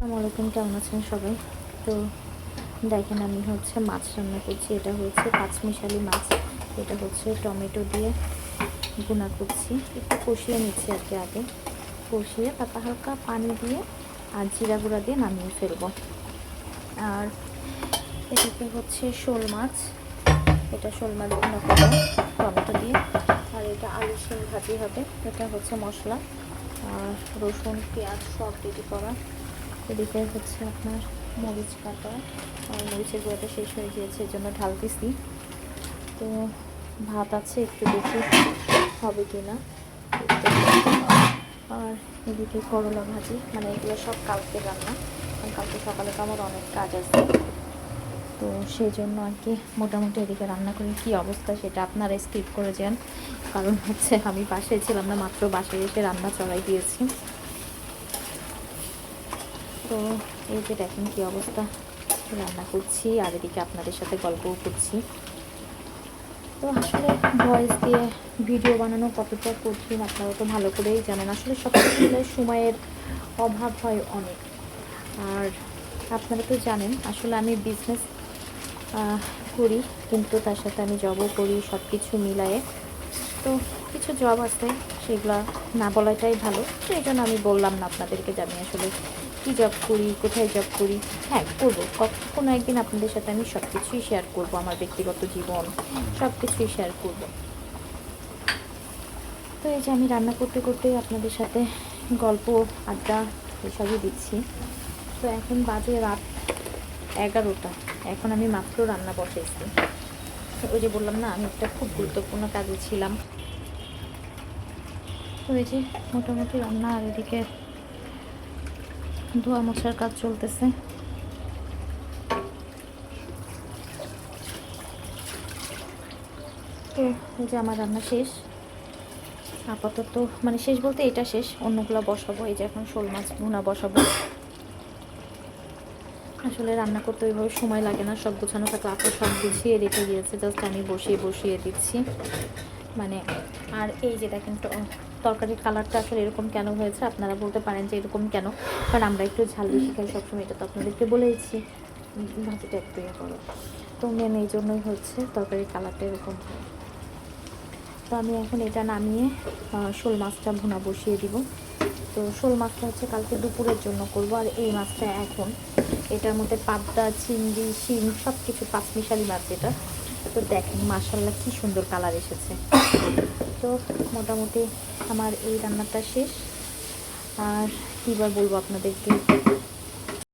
আসসালামু আলাইকুম কেমন আছেন সবাই? তো দেখেন আমি হচ্ছে মাছ রান্না করছি। এটা হচ্ছে পাঁচমিশালি মাছ। এটা হচ্ছে টমেটো দিয়ে গুঁড়া করছি। একটু কষিয়ে নিচ্ছি আর কি আগে। কষিয়ে তারপর হালকা পানি দিয়ে আর জিরা গুঁড়া দিয়ে নামিয়ে ফেলব। আর এটাকে হচ্ছে শোল মাছ। এটা শোল মাছ গুঁড়া করব টমেটো দিয়ে। আর এটা আলু শিম ভাজি হবে। এটা হচ্ছে মশলা। আর রসুন, পেঁয়াজ সব রেডি করা। এদিকে হচ্ছে আপনার মরিচ কাটা। আর মরিচের গুঁড়োটা শেষ হয়ে গিয়েছে এর জন্য ঢালতেছি। তো ভাত আছে, একটু দেখি হবে কি না আর এদিকে করলা ভাজি মানে এগুলো সব কালকে রান্না। কালকে সকালে তো আমার অনেক কাজ আছে। তো সেই জন্য আর কি মোটামুটি এদিকে রান্না করে। কি অবস্থা সেটা আপনারা স্কিপ করে যান। কারণ হচ্ছে আমি বাসায় ছিলাম না, মাত্র বাসায় এসে রান্না চড়াই দিয়েছি। তো এই যে দেখেন কি অবস্থা। রান্না করছি আর এদিকে আপনাদের সাথে গল্পও করছি। তো আসলে ভয়েস দিয়ে ভিডিও বানানো কতটা কঠিন আপনারা তো ভালো করেই জানেন। আসলে সব সময়ের অভাব হয় অনেক। আর আপনারা তো জানেন, আসলে আমি বিজনেস করি, কিন্তু তার সাথে আমি জবও করি সব কিছু মিলায়ে। তো কিছু জব আছে, সেগুলো না বলাটাই ভালো। তো জন্য আমি বললাম না আপনাদেরকে যে আমি আসলে কী জব করি, কোথায় জব করি হ্যাঁ করব। কোনো একদিন আপনাদের সাথে আমি সব কিছুই শেয়ার করব, আমার ব্যক্তিগত জীবন সব কিছুই শেয়ার করব। তো এই যে আমি রান্না করতে করতে আপনাদের সাথে গল্প, আড্ডা এসবই দিচ্ছি। তো এখন বাজে রাত এগারোটা। এখন আমি মাত্র রান্না বসেছি। ওই যে বললাম না, আমি একটা খুব গুরুত্বপূর্ণ কাজে ছিলাম। তো এই যে মোটামুটি রান্না আর এদিকে ধোয়া মোছার কাজ চলতেছে। তো যে আমার রান্না শেষ। আপাতত মানে শেষ বলতে এটা শেষ, অন্যগুলো বসাবো, এই যে এখন শোল মাছ ভুনা বসাবো। আসলে রান্না করতে ওইভাবে সময় লাগে না, সব গোছানো থাকলে আপা সব গুছিয়ে রেখে দিয়েছে জাস্ট আমি বসিয়ে বসিয়ে দিচ্ছি। মানে আর এই যে দেখেন তরকারির কালারটা আসলে এরকম কেন হয়েছে আপনারা বলতে পারেন যে এরকম কেন? কারণ আমরা একটু ঝাল বেশি খাই সবসময়, এটা তো আপনাদেরকে বলেইছি। ভাজিটা একটু ইয়ে করো। তো মেন এই জন্যই হচ্ছে তরকারির কালারটা এরকম তো আমি এখন এটা নামিয়ে শোল মাছটা ভুনা বসিয়ে দিব। তো শোল মাছটা হচ্ছে কালকে দুপুরের জন্য করব, আর এই মাছটা এখন, এটার মধ্যে পাবদা, চিংড়ি, শিম সব কিছু পাঁচমিশালি মাছ এটা। তো দেখেন মাশাল্লাহ কি সুন্দর কালার এসেছে। তো মোটামুটি আমার এই রান্নাটা শেষ। আর কী বার বলব আপনাদেরকে?